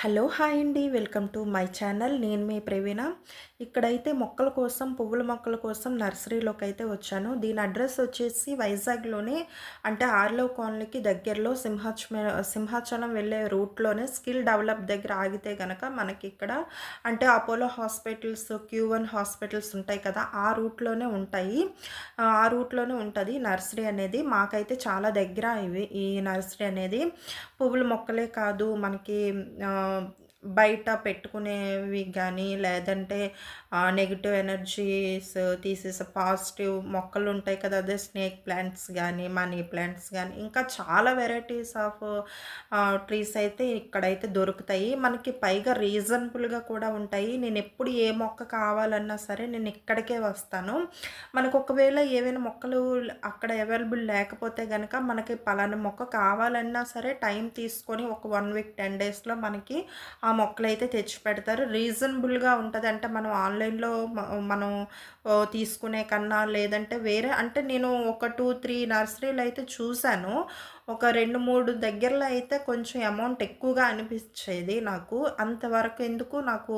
Hello hi అండి welcome to my channel. నేను మీ ప్రవీణ. ఇక్కడైతే మొక్కల కోసం పువ్వుల మొక్కల కోసం నర్సరీలోకి అయితే వచ్చాను. దీని అడ్రస్ వచ్చేసి వైజాగ్లోనే అంటే ఆర్లో కాలనీకి దగ్గరలో సింహాచ సింహాచలం వెళ్ళే రూట్లోనే స్కిల్ డెవలప్ దగ్గర ఆగితే గనక మనకి ఇక్కడ అంటే Apollo hospitals Q one hospitals ఉంటాయి కదా ఆ రూట్లోనే ఉంటాయి. ఆ రూట్లోనే ఉంటుంది నర్సరీ అనేది. మాకైతే చాలా దగ్గర ఇవి ఈ నర్సరీ అనేది. పువ్వుల మొక్కలే కాదు మనకి బయట పెట్టుకునేవి కానీ లేదంటే నెగిటివ్ ఎనర్జీస్ తీసేసే పాజిటివ్ మొక్కలు ఉంటాయి కదా అదే స్నేక్ ప్లాంట్స్ కానీ మనీ ప్లాంట్స్ కానీ ఇంకా చాలా వెరైటీస్ ఆఫ్ ట్రీస్ అయితే ఇక్కడైతే దొరుకుతాయి. మనకి పైగా రీజనబుల్గా కూడా ఉంటాయి. నేను ఎప్పుడు ఏ మొక్క కావాలన్నా సరే నేను ఇక్కడికే వస్తాను. మనకు ఒకవేళ ఏవైనా మొక్కలు అక్కడ అవైలబుల్ లేకపోతే కనుక మనకి పలానా మొక్క కావాలన్నా సరే టైం తీసుకొని ఒక వన్ వీక్ టెన్ డేస్లో మనకి ఆ ఆ మొక్కలు అయితే తెచ్చి పెడతారు. రీజనబుల్గా ఉంటుంది అంటే మనం ఆన్లైన్లో మనం తీసుకునే కన్నా లేదంటే వేరే అంటే నేను ఒక టూ త్రీ నర్సరీలు అయితే చూశాను ఒక రెండు మూడు దగ్గరలో అయితే కొంచెం అమౌంట్ ఎక్కువగా అనిపించేది నాకు. అంతవరకు ఎందుకు నాకు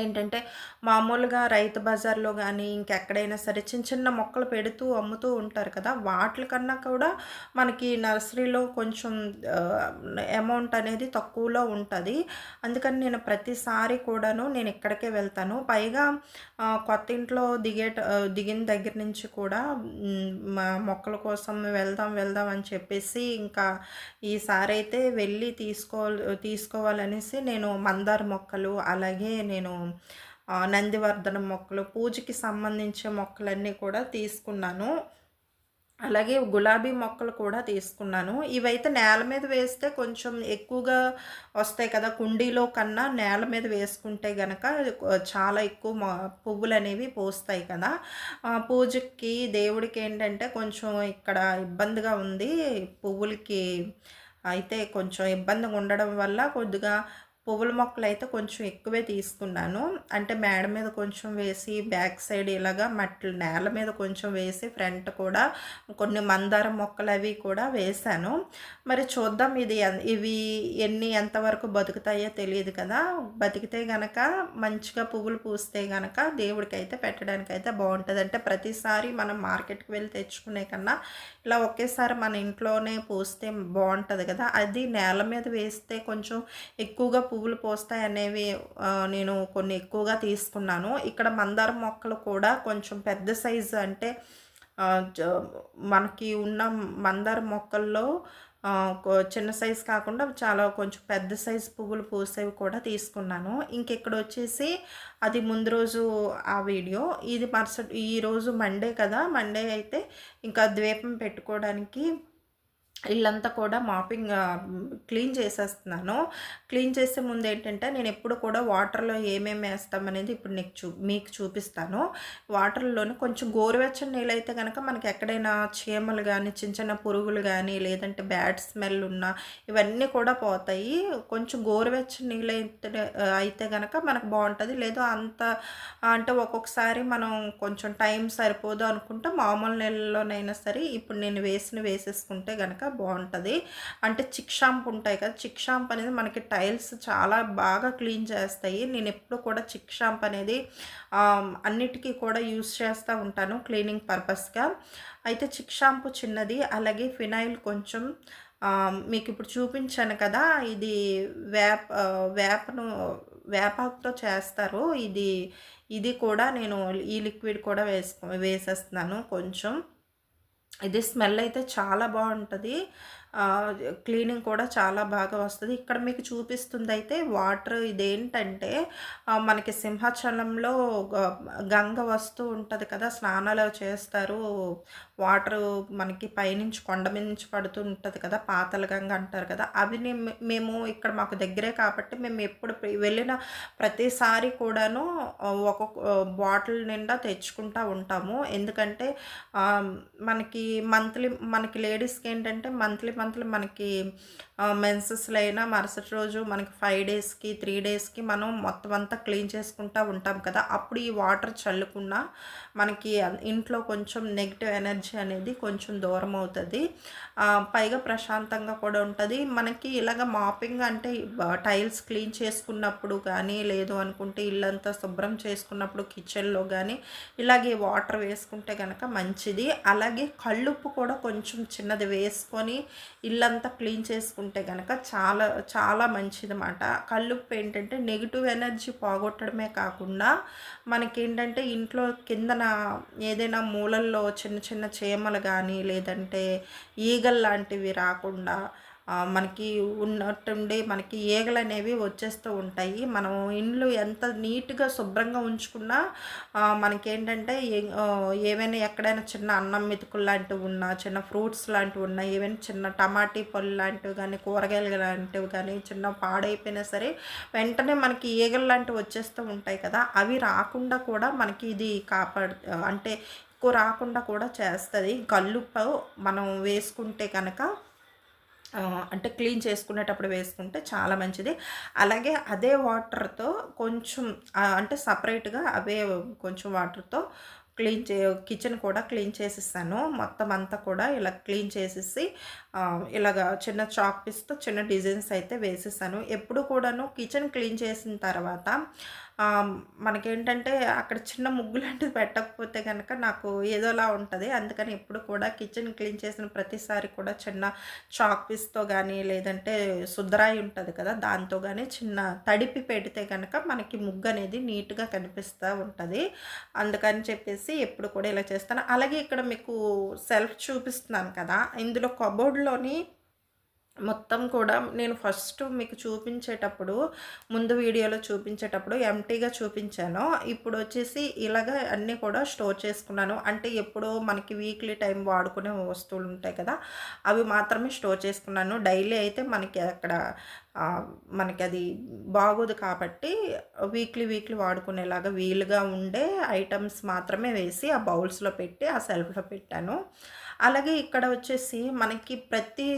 ఏంటంటే మామూలుగా రైతు బజార్లో కానీ ఇంకెక్కడైనా సరే చిన్న చిన్న మొక్కలు పెడుతూ అమ్ముతూ ఉంటారు కదా వాటికన్నా కూడా మనకి నర్సరీలో కొంచెం అమౌంట్ అనేది తక్కువలో ఉంటుంది. అందుకని నేను ప్రతిసారి కూడాను నేను ఇక్కడికే వెళ్తాను. పైగా కొత్త ఇంట్లో దిగే దిగిన దగ్గర నుంచి కూడా మా మొక్కల కోసం వెళ్దాం వెళ్దాం అని చెప్పేసి ఇంకా ఈసారి అయితే వెళ్ళి తీసుకో తీసుకోవాలనేసి నేను మందార మొక్కలు అలాగే నేను నందివర్ధనం మొక్కలు పూజకి సంబంధించిన మొక్కలన్నీ కూడా తీసుకున్నాను. అలాగే గులాబీ మొక్కలు కూడా తీసుకున్నాను. ఇవైతే నేల మీద వేస్తే కొంచెం ఎక్కువగా వస్తాయి కదా కుండీలో కన్నా నేల మీద వేసుకుంటే గనక చాలా ఎక్కువ పువ్వులు అనేవి పూస్తాయి కదా. పూజకి దేవుడికి ఏంటంటే కొంచెం ఇక్కడ ఇబ్బందిగా ఉంది. పువ్వులకి అయితే కొంచెం ఇబ్బందిగా ఉండడం వల్ల కొద్దిగా పువ్వుల మొక్కలు అయితే కొంచెం ఎక్కువే తీసుకున్నాను. అంటే మేడ మీద కొంచెం వేసి బ్యాక్ సైడ్ ఇలాగా మట్టి నేల మీద కొంచెం వేసి ఫ్రంట్ కూడా కొన్ని మందార మొక్కలు అవి కూడా వేశాను. మరి చూద్దాం ఇది ఇవి ఎన్ని ఎంతవరకు బతుకుతాయో తెలియదు కదా. బతికితే గనక మంచిగా పువ్వులు పూస్తే గనక దేవుడికి అయితే పెట్టడానికి అయితే బాగుంటుంది. అంటే ప్రతిసారి మనం మార్కెట్కి వెళ్ళి తెచ్చుకునే కన్నా ఇలా ఒకేసారి మన ఇంట్లోనే పూస్తే బాగుంటుంది కదా. అది నేల మీద వేస్తే కొంచెం ఎక్కువగా పువ్వులు పూస్తాయి అనేవి నేను కొన్ని ఎక్కువగా తీసుకున్నాను. ఇక్కడ మందార మొక్కలు కూడా కొంచెం పెద్ద సైజు అంటే మనకి ఉన్న మందార మొక్కల్లో చిన్న సైజు కాకుండా చాలా కొంచెం పెద్ద సైజు పువ్వులు పూసేవి కూడా తీసుకున్నాను. ఇంకెక్కడ వచ్చేసి అది ముందు రోజు ఆ వీడియో. ఇది మరుసటి ఈ రోజు మండే కదా మండే అయితే ఇంకా ద్వీపం పెట్టుకోవడానికి ఇల్లంతా కూడా మాపింగ్ క్లీన్ చేసేస్తున్నాను. క్లీన్ చేసే ముందు ఏంటంటే నేను ఎప్పుడు కూడా వాటర్లో ఏమేమి వేస్తామనేది ఇప్పుడు నీకు చూ మీకు చూపిస్తాను. వాటర్లోనే కొంచెం గోరువెచ్చని నీళ్ళు అయితే కనుక మనకి ఎక్కడైనా చీమలు కానీ చిన్న చిన్న పురుగులు కానీ లేదంటే బ్యాడ్ స్మెల్ ఉన్నా ఇవన్నీ కూడా పోతాయి. కొంచెం గోరువెచ్చని నీళ్ళు అయితే అయితే కనుక మనకు బాగుంటుంది. లేదు అంత అంటే ఒక్కొక్కసారి మనం కొంచెం టైం సరిపోదు అనుకుంటే మామూలు నీళ్ళలోనైనా సరే ఇప్పుడు నేను వేసిన వేసేసుకుంటే కనుక బాగుంటుంది. అంటే చిక్ షాంప్ ఉంటాయి కదా చిక్ షాంప్ అనేది మనకి టైల్స్ చాలా బాగా క్లీన్ చేస్తాయి. నేను ఎప్పుడు కూడా చిక్ షాంప్ అనేది అన్నిటికీ కూడా యూస్ చేస్తూ ఉంటాను క్లీనింగ్ పర్పస్గా. అయితే చిక్ షాంపు చిన్నది అలాగే ఫినాయిల్ కొంచెం మీకు ఇప్పుడు చూపించాను కదా ఇది వేప వేపను వేపాకుతో చేస్తారు. ఇది ఇది కూడా నేను ఈ లిక్విడ్ కూడా వేసుకో వేసేస్తున్నాను కొంచెం. ఇది స్మెల్ అయితే చాలా బాగుంటుంది. క్లీనింగ్ కూడా చాలా బాగా వస్తుంది. ఇక్కడ మీకు చూపిస్తుంది అయితే వాటర్ ఇదేంటంటే మనకి సింహాచలంలో గ- గంగ వస్తూ ఉంటుంది కదా స్నానాలు చేస్తారు. వాటర్ మనకి పైనుంచి కొండ మీద నుంచి పడుతూ ఉంటుంది కదా పాతల గంగ అంటారు కదా అవి మేము ఇక్కడ మాకు దగ్గరే కాబట్టి మేము ఎప్పుడు వెళ్ళిన ప్రతిసారి కూడాను ఒక్కొక్క బాటిల్ నిండా తెచ్చుకుంటూ ఉంటాము. ఎందుకంటే మనకి మంత్లీ మనకి లేడీస్కి ఏంటంటే మంత్లీ మంత్లీ మనకి మెన్సెస్లో అయినా మరుసటి రోజు మనకి ఫైవ్ డేస్కి త్రీ డేస్కి మనం మొత్తం అంతా క్లీన్ చేసుకుంటూ ఉంటాం కదా. అప్పుడు ఈ వాటర్ చల్లుకున్నా మనకి ఇంట్లో కొంచెం నెగిటివ్ ఎనర్జీ అనేది కొంచెం దూరం అవుతుంది. పైగా ప్రశాంతంగా కూడా ఉంటుంది. మనకి ఇలాగ మాపింగ్ అంటే టైల్స్ క్లీన్ చేసుకున్నప్పుడు కానీ లేదు అనుకుంటే ఇల్లంతా శుభ్రం చేసుకున్నప్పుడు కిచెన్లో కానీ ఇలాగే వాటర్ వేసుకుంటే కనుక మంచిది. అలాగే కళ్ళుప్పు కూడా కొంచెం చిన్నది వేసుకొని ఇల్లంతా క్లీన్ చేసుకుంటే కనుక చాలా చాలా మంచిదన్నమాట. కళ్ళుప్పు ఏంటంటే నెగిటివ్ ఎనర్జీ పోగొట్టడమే కాకుండా మనకేంటంటే ఇంట్లో కిందన ఏదైనా మూలల్లో చిన్న చిన్న చీమలు కానీ లేదంటే ఈగల్ లాంటివి రాకుండా మనకి ఉన్నట్టుండి మనకి ఈగలు అనేవి వచ్చేస్తూ ఉంటాయి. మనం ఇండ్లు ఎంత నీట్గా శుభ్రంగా ఉంచుకున్నా మనకేంటంటే ఏవైనా ఎక్కడైనా చిన్న అన్నం మెతుకులు లాంటివి ఉన్నా చిన్న ఫ్రూట్స్ లాంటివి ఉన్నా ఏవైనా చిన్న టమాటీ పళ్ళు లాంటివి కానీ కూరగాయలు లాంటివి కానీ చిన్న పాడైపోయినా సరే వెంటనే మనకి ఈగలు లాంటివి వచ్చేస్తూ ఉంటాయి కదా అవి రాకుండా కూడా మనకి ఇది కాపాడు అంటే ఎక్కువ రాకుండా కూడా చేస్తుంది. గల్లుప్పు మనం వేసుకుంటే కనుక అంటే క్లీన్ చేసుకునేటప్పుడు వేసుకుంటే చాలా మంచిది. అలాగే అదే వాటర్తో కొంచెం అంటే సపరేట్గా అవే కొంచెం వాటర్తో క్లీన్ చే కిచెన్ కూడా క్లీన్ చేసిస్తాను మొత్తం అంతా కూడా ఇలా క్లీన్ చేసేసి ఇలాగ చిన్న చాక్ పీస్తో చిన్న డిజైన్స్ అయితే వేసేసాను. ఎప్పుడు కూడాను కిచెన్ క్లీన్ చేసిన తర్వాత మనకేంటంటే అక్కడ చిన్న ముగ్గు లాంటిది పెట్టకపోతే కనుక నాకు ఏదోలా ఉంటుంది. అందుకని ఎప్పుడు కూడా కిచెన్ క్లీన్ చేసిన ప్రతిసారి కూడా చిన్న చాక్ పీస్తో కానీ లేదంటే సుద్దరాయి ఉంటుంది కదా దాంతో కానీ చిన్న తడిపి పెడితే కనుక మనకి ముగ్గు అనేది నీట్గా కనిపిస్తూ ఉంటుంది. అందుకని చెప్పేసి ఎప్పుడు కూడా ఇలా చేస్తాను. అలాగే ఇక్కడ మీకు సెల్ఫ్ చూపిస్తున్నాను కదా ఇందులో కబోర్డ్లోని మొత్తం కూడా నేను ఫస్ట్ మీకు చూపించేటప్పుడు ముందు వీడియోలో చూపించేటప్పుడు ఎంటీగా చూపించాను. ఇప్పుడు వచ్చేసి ఇలాగ అన్నీ కూడా స్టోర్ చేసుకున్నాను. అంటే ఎప్పుడో మనకి వీక్లీ టైం వాడుకునే వస్తువులు ఉంటాయి కదా అవి మాత్రమే స్టోర్ చేసుకున్నాను. డైలీ అయితే మనకి అక్కడ మనకి అది బాగోదు కాబట్టి వీక్లీ వీక్లీ వాడుకునేలాగా వీలుగా ఉండే ఐటమ్స్ మాత్రమే వేసి ఆ బౌల్స్లో పెట్టి ఆ సెల్ఫ్లో పెట్టాను. అలాగే ఇక్కడ వచ్చేసి మనకి ప్రతి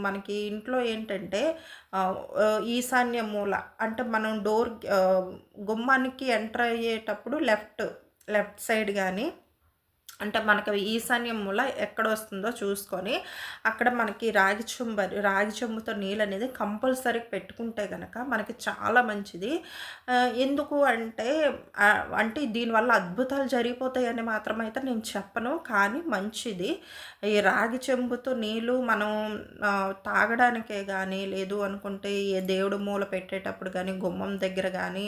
మనకి ఇంట్లో ఏంటంటే ఈశాన్య మూల అంటే మనం డోర్ గుమ్మానికి ఎంటర్ అయ్యేటప్పుడు లెఫ్ట్ లెఫ్ట్ సైడ్ కానీ అంటే మనకి ఈశాన్యం మూల ఎక్కడ వస్తుందో చూసుకొని అక్కడ మనకి రాగి చెంబు రాగి చెంబుతో నీళ్ళు అనేది కంపల్సరీ పెట్టుకుంటే కనుక మనకి చాలా మంచిది. ఎందుకు అంటే అంటే దీనివల్ల అద్భుతాలు జరిగిపోతాయని మాత్రమైతే నేను చెప్పను. కానీ మంచిది. ఈ రాగి చెంబుతో నీళ్ళు మనం తాగడానికే కానీ లేదు అనుకుంటే ఏ దేవుడు మూల పెట్టేటప్పుడు కానీ గుమ్మం దగ్గర కానీ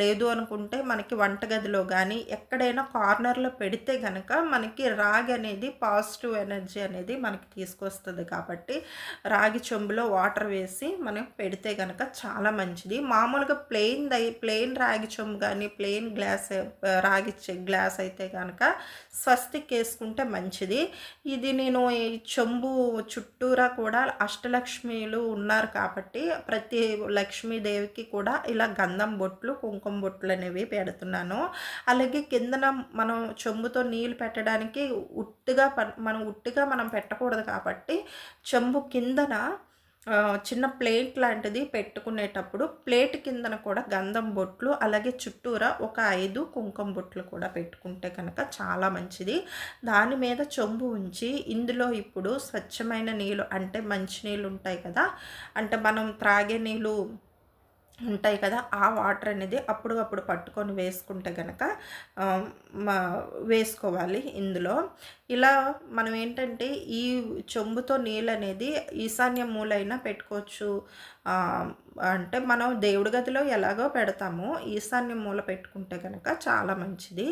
లేదు అనుకుంటే మనకి వంటగదిలో కానీ ఎక్కడైనా కార్నర్లో పెడితే కనుక మనకి రాగి అనేది పాజిటివ్ ఎనర్జీ అనేది మనకి తీసుకొస్తుంది కాబట్టి రాగి చెంబులో వాటర్ వేసి మనం పెడితే కనుక చాలా మంచిది. మామూలుగా ప్లెయిన్ దై ప్లెయిన్ రాగి చెంబు కానీ ప్లెయిన్ గ్లాస్ రాగి గ్లాస్ అయితే కనుక స్వస్తిక్ వేసుకుంటే మంచిది. ఇది నేను ఈ చెంబు చుట్టూరా కూడా అష్టలక్ష్మిలు ఉన్నారు కాబట్టి ప్రతి లక్ష్మీదేవికి కూడా ఇలా గంధం బొట్లు కుంకుమ బొట్లు అనేవి పెడుతున్నాను. అలాగే కిందన మనం చెంబుతో నీళ్ళు పెట్టడానికి ఉట్టిగా మనం ఉట్టిగా మనం పెట్టకూడదు కాబట్టి చెంబు కిందన చిన్న ప్లేట్ లాంటిది పెట్టుకునేటప్పుడు ప్లేట్ కిందన కూడా గంధం బొట్లు అలాగే చుట్టూరా ఒక ఐదు కుంకుమ బొట్లు కూడా పెట్టుకుంటే కనుక చాలా మంచిది. దాని మీద చెంబు ఉంచి ఇందులో ఇప్పుడు స్వచ్ఛమైన నీళ్ళు అంటే మంచినీళ్ళు ఉంటాయి కదా అంటే మనం త్రాగే నీళ్ళు ఉంటాయి కదా ఆ వాటర్ అనేది అప్పుడు అప్పుడు పట్టుకొని వేసుకుంటే కనుక వేసుకోవాలి ఇందులో. ఇలా మనం ఏంటంటే ఈ చెంబుతో నీళ్ళు అనేది ఈశాన్య మూలైనా పెట్టుకోవచ్చు. అంటే మనం దేవుడి గదిలో ఎలాగో పెడతాము ఈశాన్య మూల పెట్టుకుంటే కనుక చాలా మంచిది.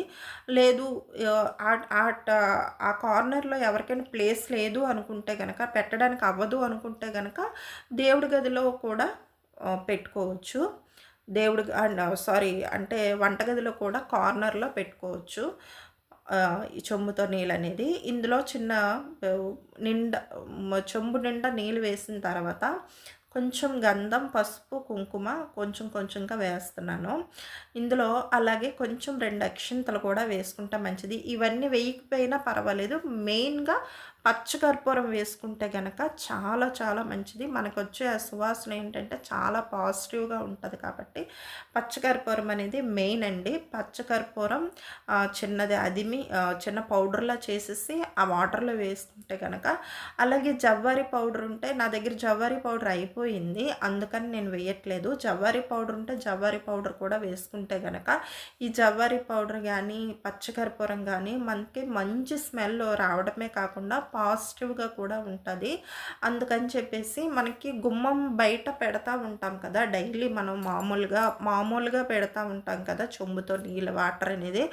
లేదు ఆ కార్నర్లో ఎవరికైనా ప్లేస్ లేదు అనుకుంటే కనుక పెట్టడానికి అవ్వదు అనుకుంటే కనుక దేవుడి గదిలో కూడా పెట్టుకోవచ్చు. దేవుడు సారీ అంటే వంటగదిలో కూడా కార్నర్లో పెట్టుకోవచ్చు. ఈ చెంబుతో నీళ్ళు అనేది ఇందులో చిన్న నిండా చెంబు నిండా నీళ్ళు వేసిన తర్వాత కొంచెం గంధం పసుపు కుంకుమ కొంచెం కొంచెంగా వేస్తున్నాను. ఇందులో అలాగే కొంచెం రెండు అక్షింతలు కూడా వేసుకుంటే మంచిది. ఇవన్నీ వేయకపోయినా పర్వాలేదు. మెయిన్గా పచ్చకర్పూరం వేసుకుంటే కనుక చాలా చాలా మంచిది. మనకు వచ్చే ఆ సువాసన ఏంటంటే చాలా పాజిటివ్గా ఉంటుంది కాబట్టి పచ్చకర్పూరం అనేది మెయిన్ అండి. పచ్చకర్పూరం చిన్నది అదిమి చిన్న పౌడర్లా చేసేసి ఆ వాటర్లో వేసుకుంటే కనుక అలాగే జవ్వారి పౌడర్ ఉంటే నా దగ్గర జవ్వారి పౌడర్ అయిపోయింది. అందుకని నేను వేయట్లేదు. జవ్వారి పౌడర్ ఉంటే జవ్వారి పౌడర్ కూడా వేసుకుంటే కనుక ఈ జవ్వారి పౌడర్ కానీ పచ్చకర్పూరం కానీ మనకి మంచి స్మెల్ రావడమే కాకుండా పాజిటివ్గా కూడా ఉంటుంది. అందుకని చెప్పేసి మనకి గుమ్మం బయట పెడతా ఉంటాం కదా డైలీ మనం మామూలుగా మామూలుగా పెడతా ఉంటాం కదా చెంబుతో నీళ్ళ వాటర్ అనేది.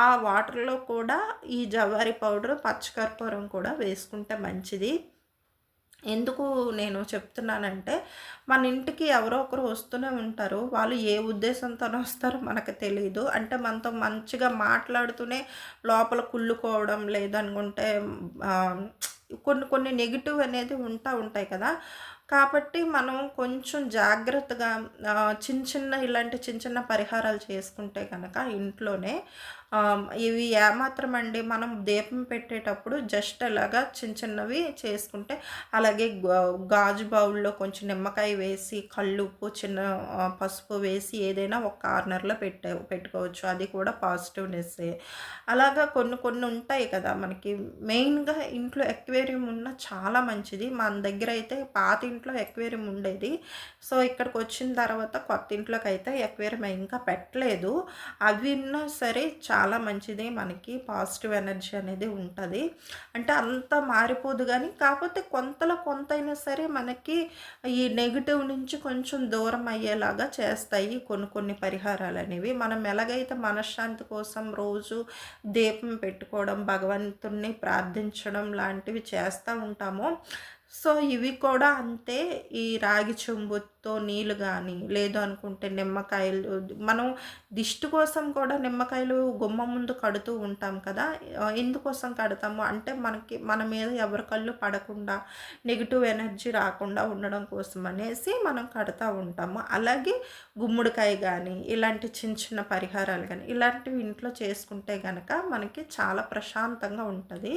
ఆ వాటర్లో కూడా ఈ జవారి పౌడర్ పచ్చకర్పూరం కూడా వేసుకుంటే మంచిది. ఎందుకు నేను చెప్తున్నానంటే మన ఇంటికి ఎవరో ఒకరు వస్తూనే ఉంటారు. వాళ్ళు ఏ ఉద్దేశంతో వస్తారో మనకు తెలియదు అంటే మనతో మంచిగా మాట్లాడుతూనే లోపల కుళ్ళుకోవడం లేదనుకుంటే కొన్ని కొన్ని నెగిటివ్ అనేది ఉంటా ఉంటాయి కదా. కాబట్టి మనం కొంచెం జాగ్రత్తగా చిన్న చిన్న ఇలాంటి చిన్న చిన్న పరిహారాలు చేసుకుంటే కనుక ఇంట్లోనే ఇవి ఏమాత్రం అండి మనం దీపం పెట్టేటప్పుడు జస్ట్ అలాగా చిన్న చిన్నవి చేసుకుంటే అలాగే గాజు బౌల్లో కొంచెం నిమ్మకాయ వేసి కళ్ళుప్పు చిన్న పసుపు వేసి ఏదైనా ఒక కార్నర్లో పెట్టే పెట్టుకోవచ్చు. అది కూడా పాజిటివ్నెస్ అలాగా కొన్ని కొన్ని ఉంటాయి కదా మనకి. మెయిన్గా ఇంట్లో ఎక్వేరియం ఉన్న చాలా మంచిది. మన దగ్గర అయితే పాతి ఇంట్లో ఎక్వేరియం ఉండేది. సో ఇక్కడికి వచ్చిన తర్వాత కొత్త ఇంట్లోకి అయితే ఎక్వేరియం ఇంకా పెట్టలేదు. అవి ఉన్నా సరే చాలా మంచిది మనకి పాజిటివ్ ఎనర్జీ అనేది ఉంటుంది. అంటే అంత మారిపోదు కానీ కాకపోతే కొంతలో కొంతైనా సరే మనకి ఈ నెగిటివ్ నుంచి కొంచెం దూరం అయ్యేలాగా చేస్తాయి కొన్ని కొన్ని పరిహారాలు అనేవి. మనం ఎలాగైతే మనశ్శాంతి కోసం రోజు దీపం పెట్టుకోవడం భగవంతుణ్ణి ప్రార్థించడం లాంటివి చేస్తూ ఉంటామో సో ఇవి కూడా అంతే ఈ రాగి చెంబుతో నీళ్ళు కానీ లేదు అనుకుంటే నిమ్మకాయలు మనం దిష్టి కోసం కూడా నిమ్మకాయలు గుమ్మ ముందు కడుతూ ఉంటాం కదా. ఎందుకోసం కడతాము? అంటే మనకి మన మీద ఎవరి కళ్ళు పడకుండా నెగిటివ్ ఎనర్జీ రాకుండా ఉండడం కోసం అనేసి మనం కడతా ఉంటాము. అలాగే గుమ్మడికాయ కానీ ఇలాంటి చిన్న చిన్న పరిహారాలు కానీ ఇలాంటివి ఇంట్లో చేసుకుంటే కనుక మనకి చాలా ప్రశాంతంగా ఉంటుంది.